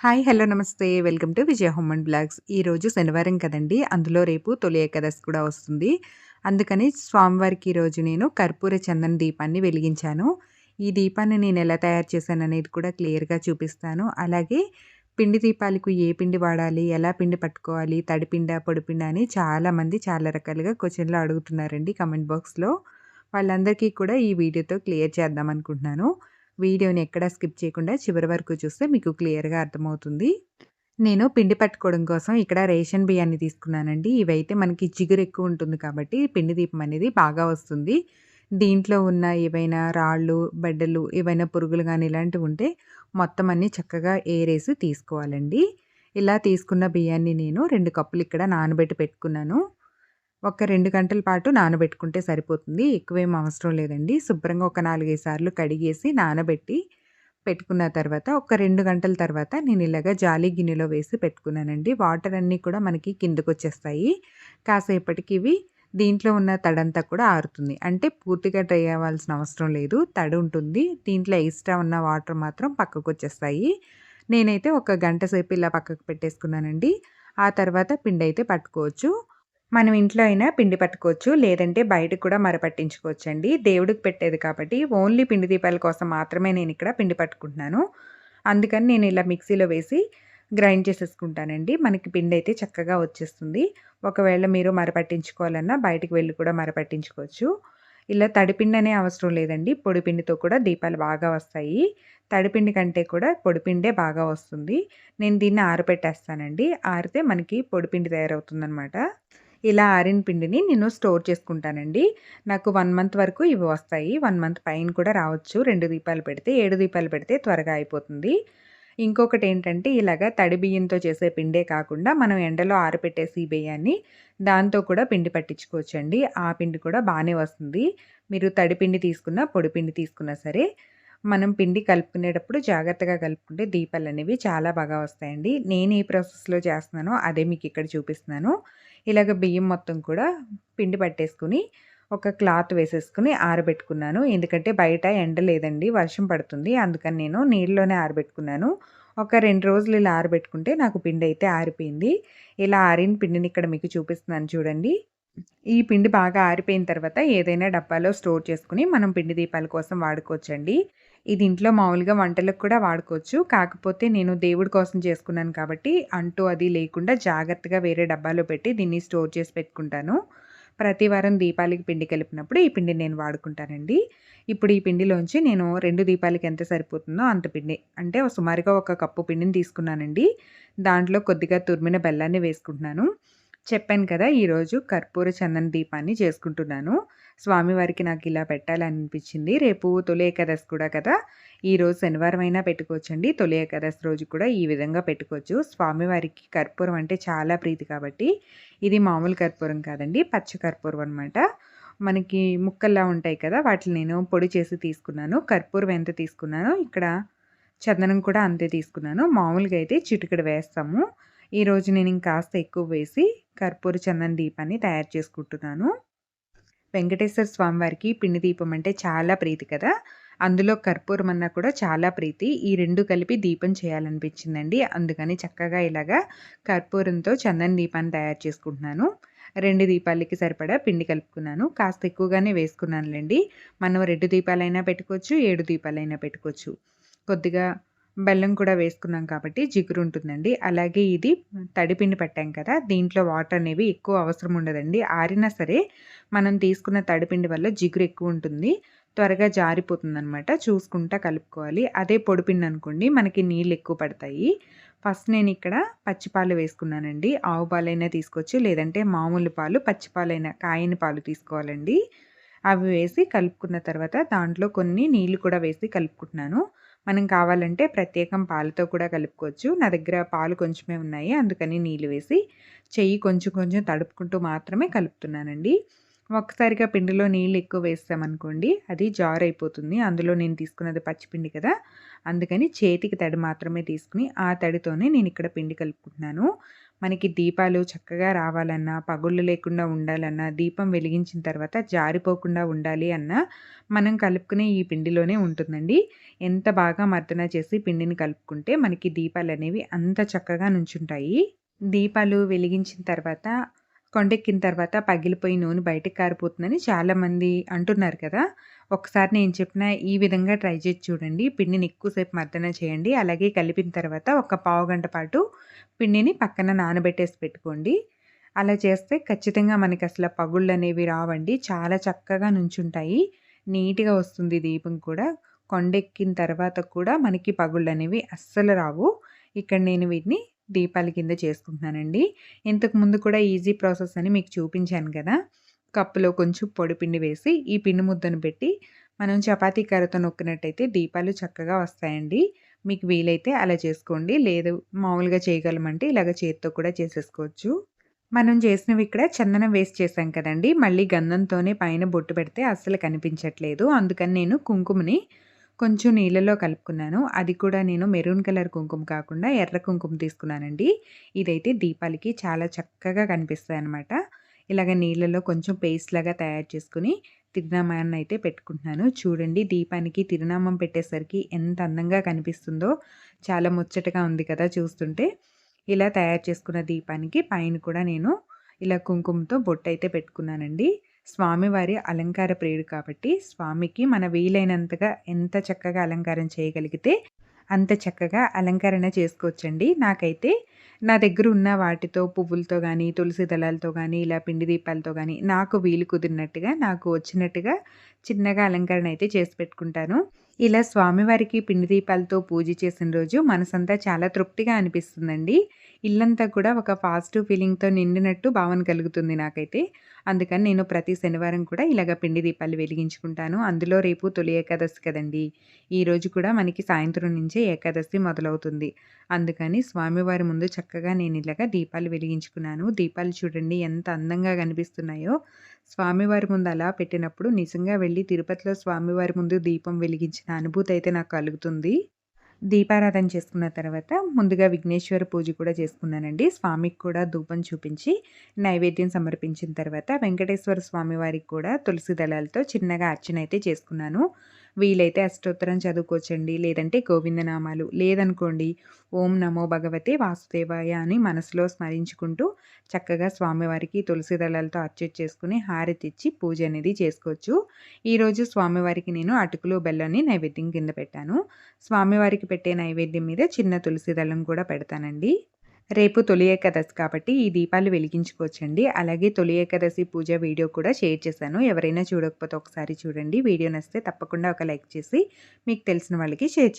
Hi hello namaste. Welcome to Vijaya home and blogs. ఈరోజు శనివారం కదండి. అందులో రేపు తొలి ఏకాదశి కూడా వస్తుంది. అందుకని స్వామివారికి ఈరోజు నేను కర్పూర చందన దీపాన్ని వెలిగించాను. ఈ దీపాన్ని నేను ఎలా తయారు చేశాను అనేది కూడా క్లియర్గా చూపిస్తాను. అలాగే పిండి దీపాలకు ఏ పిండి వాడాలి ఎలా పిండి పట్టుకోవాలి తడిపిండ పొడిపిండ అని చాలామంది చాలా రకాలుగా క్వశ్చన్లు అడుగుతున్నారండి కమెంట్ బాక్స్లో. వాళ్ళందరికీ కూడా ఈ వీడియోతో క్లియర్ చేద్దాం అనుకుంటున్నాను. వీడియోని ఎక్కడా స్కిప్ చేయకుండా చివరి వరకు చూస్తే మీకు క్లియర్గా అర్థమవుతుంది. నేను పిండి పట్టుకోవడం కోసం ఇక్కడ రేషన్ బియ్యాన్ని తీసుకున్నానండి. ఇవైతే మనకి జిగురు ఎక్కువ ఉంటుంది కాబట్టి పిండి దీపం అనేది బాగా వస్తుంది. దీంట్లో ఉన్న ఏవైనా రాళ్ళు బెడ్డలు ఏవైనా పురుగులు కానీ ఇలాంటివి ఉంటే మొత్తం అన్నీ చక్కగా ఏరేసి తీసుకోవాలండి. ఇలా తీసుకున్న బియ్యాన్ని నేను రెండు కప్పులు ఇక్కడ నానబెట్టి పెట్టుకున్నాను. ఒక రెండు గంటల పాటు నానబెట్టుకుంటే సరిపోతుంది. ఎక్కువేం అవసరం లేదండి. శుభ్రంగా ఒక నాలుగైదు సార్లు కడిగేసి నానబెట్టి పెట్టుకున్న తర్వాత ఒక రెండు గంటల తర్వాత నేను ఇలాగ జాలి గిన్నెలో వేసి పెట్టుకున్నానండి. వాటర్ అన్నీ కూడా మనకి కిందకు వచ్చేస్తాయి కాసేపటికి ఇవి దీంట్లో ఉన్న తడంతా కూడా ఆరుతుంది. అంటే పూర్తిగా డ్రై అవ్వాల్సిన అవసరం లేదు. తడి ఉంటుంది. దీంట్లో ఎక్స్ట్రా ఉన్న వాటర్ మాత్రం పక్కకు వచ్చేస్తాయి నేనైతే ఒక గంట సేపు ఇలా పక్కకు పెట్టేసుకున్నానండి. ఆ తర్వాత పిండి అయితే పట్టుకోవచ్చు. మనం ఇంట్లో అయినా పిండి పట్టుకోవచ్చు లేదంటే బయట కూడా మరపట్టించుకోవచ్చు అండి దేవుడికి పెట్టేది కాబట్టి ఓన్లీ పిండి దీపాల కోసం మాత్రమే నేను ఇక్కడ పిండి పట్టుకుంటున్నాను. అందుకని నేను ఇలా మిక్సీలో వేసి గ్రైండ్ చేసేసుకుంటానండి. మనకి పిండి అయితే చక్కగా వచ్చేస్తుంది. ఒకవేళ మీరు మరపట్టించుకోవాలన్నా బయటికి వెళ్ళి కూడా మరపట్టించుకోవచ్చు ఇలా తడిపిండి అనే అవసరం లేదండి. పొడిపిండితో కూడా దీపాలు బాగా వస్తాయి. తడిపిండి కంటే కూడా పొడిపిండే బాగా వస్తుంది. నేను దీన్ని ఆరబెట్టేస్తానండి ఆరితే మనకి పొడిపిండి తయారవుతుందనమాట ఇలా ఆరిన పిండిని నేను స్టోర్ చేసుకుంటానండి. నాకు వన్ మంత్ వరకు ఇవి వస్తాయి. వన్ మంత్ పైన కూడా రావచ్చు. రెండు దీపాలు పెడితే ఏడు దీపాలు పెడితే త్వరగా అయిపోతుంది. ఇంకొకటి ఏంటంటే ఇలాగ తడి బియ్యంతో చేసే పిండే కాకుండా మనం ఎండలో ఆరబెట్టేసి బియ్యాన్ని దాంతో కూడా పిండి పట్టించుకోవచ్చండి. ఆ పిండి కూడా బాగానే వస్తుంది. మీరు తడి పిండి తీసుకున్నా పొడి పిండి తీసుకున్నా సరే మనం పిండి కలుపుకునేటప్పుడు జాగ్రత్తగా కలుపుకుంటే దీపాలు అనేవి చాలా బాగా వస్తాయండి. నేను ఏ ప్రాసెస్లో చేస్తున్నానో అదే మీకు ఇక్కడ చూపిస్తున్నాను. ఇలాగ బియ్యం మొత్తం కూడా పిండి పట్టేసుకుని ఒక క్లాత్ వేసేసుకుని ఆరబెట్టుకున్నాను. ఎందుకంటే బయట ఎండ లేదండి వర్షం పడుతుంది. అందుకని నేను నీళ్ళలోనే ఆరబెట్టుకున్నాను. ఒక రెండు రోజులు ఇలా ఆరబెట్టుకుంటే నాకు పిండి అయితే ఆరిపోయింది. ఇలా ఆరిన పిండిని ఇక్కడ మీకు చూపిస్తున్నాను చూడండి. ఈ పిండి బాగా ఆరిపోయిన తర్వాత ఏదైనా డబ్బాలో స్టోర్ చేసుకుని మనం పిండి దీపాల కోసం వాడుకోవచ్చండి. ఇది ఇంట్లో మామూలుగా వంటలకు కూడా వాడుకోవచ్చు. కాకపోతే నేను దేవుడి కోసం చేసుకున్నాను కాబట్టి అంటూ అది లేకుండా జాగ్రత్తగా వేరే డబ్బాలో పెట్టి దీన్ని స్టోర్ చేసి పెట్టుకుంటాను. ప్రతి వారం దీపాలకి పిండి కలిపినప్పుడు ఈ పిండి నేను వాడుకుంటానండి. ఇప్పుడు ఈ పిండిలోంచి నేను రెండు దీపాలకి ఎంత సరిపోతుందో అంత పిండి. అంటే సుమారుగా ఒక కప్పు పిండిని తీసుకున్నానండి. దాంట్లో కొద్దిగా తురిమిన బెల్లాన్ని వేసుకుంటున్నాను. చెప్పాను కదా ఈరోజు కర్పూర చందన దీపాన్ని చేసుకుంటున్నాను. స్వామివారికి నాకు ఇలా పెట్టాలనిపించింది. రేపు తొలి ఏకాదశి కూడా కదా ఈరోజు శనివారం అయినా పెట్టుకోవచ్చండి. తొలి ఏకాదశి రోజు కూడా ఈ విధంగా పెట్టుకోవచ్చు. స్వామివారికి కర్పూరం అంటే చాలా ప్రీతి కాబట్టి ఇది మామూలు కర్పూరం కాదండి పచ్చ కర్పూరం అనమాట మనకి ముక్కల్లా ఉంటాయి కదా వాటిని నేను పొడి చేసి తీసుకున్నాను. కర్పూరం ఎంత తీసుకున్నానో ఇక్కడ చందనం కూడా అంతే తీసుకున్నాను. మామూలుగా అయితే చిటికడ వేస్తాము. ఈరోజు నేను ఇంకాస్త ఎక్కువ వేసి కర్పూర చందన దీపాన్ని తయారు చేసుకుంటున్నాను. వెంకటేశ్వర స్వామివారికి పిండి దీపం అంటే చాలా ప్రీతి కదా. అందులో కర్పూరం అన్న కూడా చాలా ప్రీతి. ఈ రెండు కలిపి దీపం చేయాలనిపించిందండి. అందుకని చక్కగా ఇలాగా కర్పూరంతో చందన దీపాన్ని తయారు చేసుకుంటున్నాను. రెండు దీపాలకి సరిపడా పిండి కలుపుకున్నాను. కాస్త ఎక్కువగానే వేసుకున్నానులేండి. మనం రెండు దీపాలైనా పెట్టుకోవచ్చు ఏడు దీపాలైనా పెట్టుకోవచ్చు. కొద్దిగా బెల్లం కూడా వేసుకున్నాం కాబట్టి జిగురు ఉంటుందండి అలాగే ఇది తడిపిండి పెట్టాం కదా దీంట్లో వాటర్ అనేవి ఎక్కువ అవసరం ఉండదండి. ఆరినా సరే మనం తీసుకున్న తడిపిండి వల్ల జిగురు ఎక్కువ ఉంటుంది. త్వరగా జారిపోతుంది అనమాట చూసుకుంటా కలుపుకోవాలి. అదే పొడిపిండి అనుకోండి మనకి నీళ్ళు ఎక్కువ పడతాయి. ఫస్ట్ నేను ఇక్కడ పచ్చిపాలు వేసుకున్నానండి. ఆవు పాలైనా తీసుకోవచ్చు లేదంటే మామూలు పాలు పచ్చిపాలైనా కాయని పాలు తీసుకోవాలండి. అవి వేసి కలుపుకున్న తర్వాత దాంట్లో కొన్ని నీళ్ళు కూడా వేసి కలుపుకుంటున్నాను. మనం కావాలంటే ప్రత్యేకం పాలతో కూడా కలుపుకోవచ్చు. నా దగ్గర పాలు కొంచెమే ఉన్నాయి. అందుకని నీళ్ళు వేసి చెయ్యి కొంచెం కొంచెం తడుపుకుంటూ మాత్రమే కలుపుతున్నానండి. ఒక్కసారిగా పిండిలో నీళ్ళు ఎక్కువ వేస్తామనుకోండి అది జార్ అయిపోతుంది. అందులో నేను తీసుకున్నది పచ్చిపిండి కదా అందుకని చేతికి తడి మాత్రమే తీసుకుని ఆ తడితోనే నేను ఇక్కడ పిండి కలుపుకుంటున్నాను. మనకి దీపాలు చక్కగా రావాలన్నా పగుళ్ళు లేకుండా ఉండాలన్నా దీపం వెలిగించిన తర్వాత జారిపోకుండా ఉండాలి అన్నా మనం కలుపుకునే ఈ పిండిలోనే ఉంటుందండి. ఎంత బాగా మర్దన చేసి పిండిని కలుపుకుంటే మనకి దీపాలు అనేవి అంత చక్కగా నుంచుంటాయి. దీపాలు వెలిగించిన తర్వాత కొండెక్కిన తర్వాత పగిలిపోయి నూనె బయటకు కారిపోతుందని చాలామంది అంటున్నారు కదా. ఒకసారి నేను చెప్పిన ఈ విధంగా ట్రై చేసి చూడండి. పిండిని ఎక్కువసేపు మర్దన చేయండి. అలాగే కలిపిన తర్వాత ఒక పావు గంట పాటు పిండిని పక్కన నానబెట్టేసి పెట్టుకోండి. అలా చేస్తే ఖచ్చితంగా మనకి అసలు పగుళ్ళు అనేవి రావండి. చాలా చక్కగా నుంచుంటాయి. నీట్గా వస్తుంది దీపం కూడా. కొండెక్కిన తర్వాత కూడా మనకి పగుళ్ళు అనేవి అస్సలు రావు. ఇక్కడ నేను వీటిని దీపాల కింద చేసుకుంటున్నానండి. ఇంతకు ముందు కూడా ఈజీ ప్రాసెస్ అని మీకు చూపించాను కదా. కప్పులో కొంచెం పొడి పిండి వేసి ఈ పిండి ముద్దను పెట్టి మనం చపాతీ కర్రతో నొక్కినట్టయితే దీపాలు చక్కగా వస్తాయండి. మీకు వీలైతే అలా చేసుకోండి. లేదు మామూలుగా చేయగలమంటే ఇలాగ చేతితో కూడా చేసేసుకోవచ్చు. మనం చేసినవి ఇక్కడ చందనం వేస్ట్ చేసాం కదండి. మళ్ళీ గంధంతోనే పైన బొట్టు పెడితే అస్సలు కనిపించట్లేదు. అందుకని నేను కుంకుమని కొంచెం నీళ్ళలో కలుపుకున్నాను. అది కూడా నేను మెరూన్ కలర్ కుంకుమ కాకుండా ఎర్ర కుంకుమ తీసుకున్నానండి. ఇదైతే దీపాలకి చాలా చక్కగా కనిపిస్తుంది అనమాట ఇలాగ నీళ్ళలో కొంచెం పేస్ట్ లాగా తయారు చేసుకుని తిరునామాన్ని అయితే పెట్టుకుంటున్నాను. చూడండి దీపానికి తిరునామం పెట్టేసరికి ఎంత అందంగా కనిపిస్తుందో. చాలా ముచ్చటగా ఉంది కదా చూస్తుంటే. ఇలా తయారు చేసుకున్న దీపానికి పైన కూడా నేను ఇలా కుంకుమతో బొట్టు అయితే పెట్టుకున్నానండి. స్వామివారి అలంకార ప్రియుడు కాబట్టి స్వామికి మన వీలైనంతగా ఎంత చక్కగా అలంకారం చేయగలిగితే అంత చక్కగా అలంకరణ చేసుకోవచ్చండి. నాకైతే నా దగ్గర ఉన్న వాటితో పువ్వులతో కానీ తులసి దళాలతో కానీ ఇలా పిండి దీపాలతో కానీ నాకు వీలు కుదిరినట్టుగా నాకు వచ్చినట్టుగా చిన్నగా అలంకరణ అయితే చేసి పెట్టుకుంటాను. ఇలా స్వామివారికి పిండి దీపాలతో పూజ చేసిన రోజు మనసంతా చాలా తృప్తిగా అనిపిస్తుందండి. ఇల్లంతా కూడా ఒక పాజిటివ్ ఫీలింగ్తో నిండినట్టు భావన కలుగుతుంది నాకైతే. అందుకని నేను ప్రతి శనివారం కూడా ఇలాగ పిండి దీపాలు వెలిగించుకుంటాను. అందులో రేపు తొలి ఏకాదశి కదండి. ఈరోజు కూడా మనకి సాయంత్రం నుంచే ఏకాదశి మొదలవుతుంది. అందుకని స్వామివారి ముందు చక్కగా నేను ఇలాగ దీపాలు వెలిగించుకున్నాను. దీపాలు చూడండి ఎంత అందంగా కనిపిస్తున్నాయో. స్వామివారి ముందు అలా పెట్టినప్పుడు నిజంగా వెళ్ళి తిరుపతిలో స్వామివారి ముందు దీపం వెలిగించిన అనుభూతి అయితే నాకు కలుగుతుంది. దీపారాధన చేసుకున్న తర్వాత ముందుగా విఘ్నేశ్వర పూజ కూడా చేసుకున్నానండి. స్వామికి కూడా ధూపం చూపించి నైవేద్యం సమర్పించిన తర్వాత వెంకటేశ్వర స్వామి వారికి కూడా తులసి దళాలతో చిన్నగా అర్చన అయితే చేసుకున్నాను. వీలైతే అష్టోత్తరం చదువుకోవచ్చండి. లేదంటే గోవిందనామాలు. లేదనుకోండి ఓం నమో భగవతే వాసుదేవాయ అని మనసులో స్మరించుకుంటూ చక్కగా స్వామివారికి తులసి దళాలతో అర్చన చేసుకుని హారతిచ్చి పూజ అనేది చేసుకోవచ్చు. ఈరోజు స్వామివారికి నేను అటుకులు బెల్లాన్ని నైవేద్యం కింద పెట్టాను. స్వామివారికి పెట్టే నైవేద్యం మీద చిన్న తులసి దళం కూడా పెడతానండి. రేపు తొలి ఏకాదశి కాబట్టి ఈ దీపాలు వెలిగించుకోవచ్చండి. అలాగే తొలి ఏకాదశి పూజ వీడియో కూడా షేర్ చేశాను. ఎవరైనా చూడకపోతే ఒకసారి చూడండి. వీడియో నచ్చితే తప్పకుండా ఒక లైక్ చేసి మీకు తెలిసిన వాళ్ళకి షేర్ చేయండి.